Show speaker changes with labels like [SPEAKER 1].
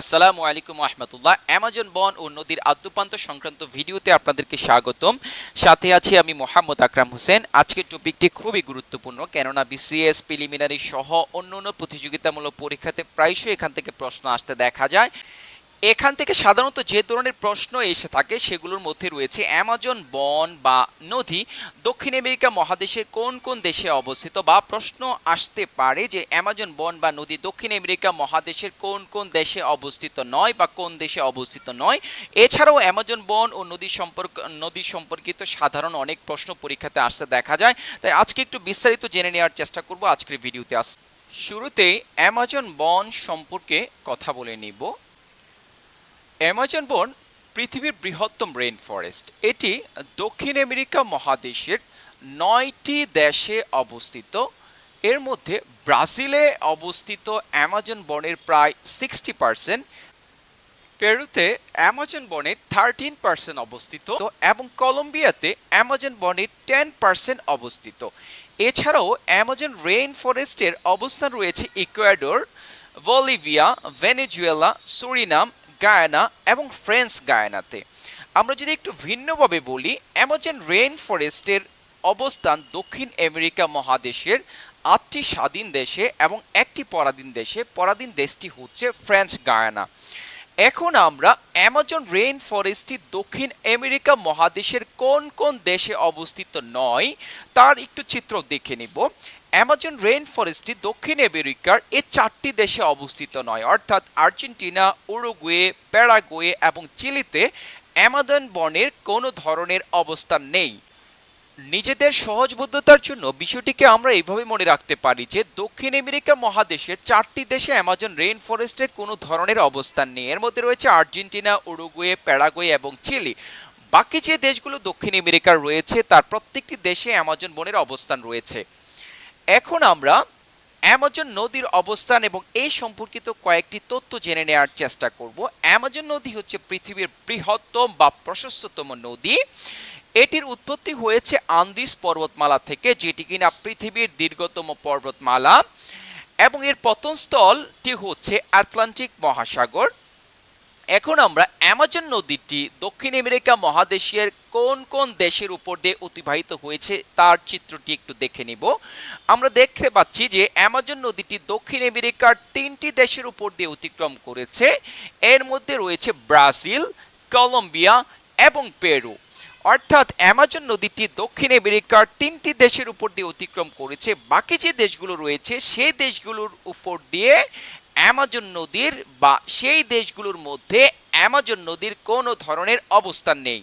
[SPEAKER 1] আসসালামু আলাইকুম রহমতুল্লাহ অ্যামাজন বন ও নদীর আদ্যপান্ত সংক্রান্ত ভিডিওতে আপনাদেরকে স্বাগতম। সাথে আছি আমি মোহাম্মদ আকরাম হোসেন। আজকের টপিকটি খুবই গুরুত্বপূর্ণ, কেননা বিসিএস প্রিলিমিনারি সহ অন্য অন্য প্রতিযোগিতামূলক পরীক্ষাতে প্রায়শই এখান থেকে প্রশ্ন আসতে দেখা যায়। এখান থেকে সাধারণত যে ধরনের প্রশ্ন এসে থাকে সেগুলোর মধ্যে রয়েছে অ্যামাজন বন বা নদী। দক্ষিণ আমেরিকা মহাদেশের কোন কোন দেশে অবস্থিত বা প্রশ্ন আসতে পারে যে অ্যামাজন বন বা নদী দক্ষিণ আমেরিকা মহাদেশের কোন কোন দেশে অবস্থিত নয় বা কোন দেশে অবস্থিত নয়? এছাড়াও অ্যামাজন বন ও নদী সম্পর্ক, নদী সম্পর্কিত সাধারণ অনেক প্রশ্ন পরীক্ষাতে আসতে দেখা যায়। তাই আজকে একটু বিস্তারিত জেনে নেওয়ার চেষ্টা করব আজকের ভিডিওতে। আস শুরুতেই অ্যামাজন বন সম্পর্কে কথা বলে নিব। অ্যামাজন বন পৃথিবীর বৃহত্তম রেইন ফরেস্ট এটি দক্ষিণ আমেরিকা মহাদেশের নয়টি দেশে অবস্থিত। এর মধ্যে ব্রাজিলে অবস্থিত অ্যামাজন বনের প্রায় সিক্সটি পার্সেন্ট পেরুতে অ্যামাজন বনের থার্টিন পার্সেন্ট অবস্থিত এবং কলম্বিয়াতে অ্যামাজন বনের টেন পার্সেন্ট অবস্থিত। এছাড়াও অ্যামাজন রেইন ফরেস্টের অবস্থান রয়েছে Ecuador, Bolivia, Venezuela, Suriname Guyana এবং ফ্রেন্স গায়ানাতে। আমরা যদি একটু ভিন্নভাবে বলি, অ্যামাজন রেইন ফরেস্টের অবস্থান দক্ষিণ আমেরিকা মহাদেশের আটটি স্বাধীন দেশে এবং একটি পরাধীন দেশে। পরাধীন দেশটি হচ্ছে ফ্রেঞ্চ গায়ানা। এখন আমরা অ্যামাজন রেইন ফরেস্টটি দক্ষিণ আমেরিকা মহাদেশের কোন কোন দেশে অবস্থিত নয়, তার একটু চিত্র দেখে নিব। অ্যামাজন রেইন ফরেস্টটি দক্ষিণ আমেরিকার এই চারটি দেশে অবস্থিত নয়। অর্থাৎ আর্জেন্টিনা, উরুগুয়ে, প্যারাগুয়ে এবং চিলিতে অ্যামাজন বনের কোনো ধরনের অবস্থান নেই। নিজেদের সহজবোধ্যতার জন্য বিষয়টিকে আমরা এইভাবে মনে রাখতে পারি যে দক্ষিণ আমেরিকা মহাদেশের চারটি দেশে অ্যামাজন রেইন ফরেস্টের কোনো ধরনের অবস্থান নেই। এর মধ্যে রয়েছে আর্জেন্টিনা, উরুগুয়ে, প্যারাগুয়ে এবং চিলি। বাকি যে দেশগুলো দক্ষিণ আমেরিকার রয়েছে, তার প্রত্যেকটি দেশে অ্যামাজন বনের অবস্থান রয়েছে। এখন আমরা অ্যামাজন নদীর অবস্থান এবং এই সম্পর্কিত কয়েকটি তথ্য জেনে নেওয়ার চেষ্টা করব। অ্যামাজন নদী হচ্ছে পৃথিবীর বৃহত্তম বা প্রশস্ততম নদী। এটির উৎপত্তি হয়েছে আন্দিস পর্বতমালা থেকে, যেটি কিনা পৃথিবীর দীর্ঘতম পর্বতমালা। এবং এর পতনস্থলটি হচ্ছে আটলান্টিক মহাসাগর। এখন আমরা অ্যামাজন নদীটি দক্ষিণ আমেরিকা মহাদেশের কোন কোন দেশের উপর দিয়ে অতিবাহিত হয়েছে তার চিত্রটি একটু দেখে নিব। আমরা দেখতে পাচ্ছি যে অ্যামাজন নদীটি দক্ষিণ আমেরিকার তিনটি দেশের উপর দিয়ে অতিক্রম করেছে। এর মধ্যে রয়েছে ব্রাজিল, কলম্বিয়া এবং পেরু। অর্থাৎ অ্যামাজন নদীটি দক্ষিণ আমেরিকার তিনটি দেশের উপর দিয়ে অতিক্রম করেছে। বাকি যে দেশগুলো রয়েছে সেই দেশগুলোর উপর দিয়ে অ্যামাজন নদীর বা সেই দেশগুলোর মধ্যে অ্যামাজন নদীর কোনো ধরনের অবস্থান নেই।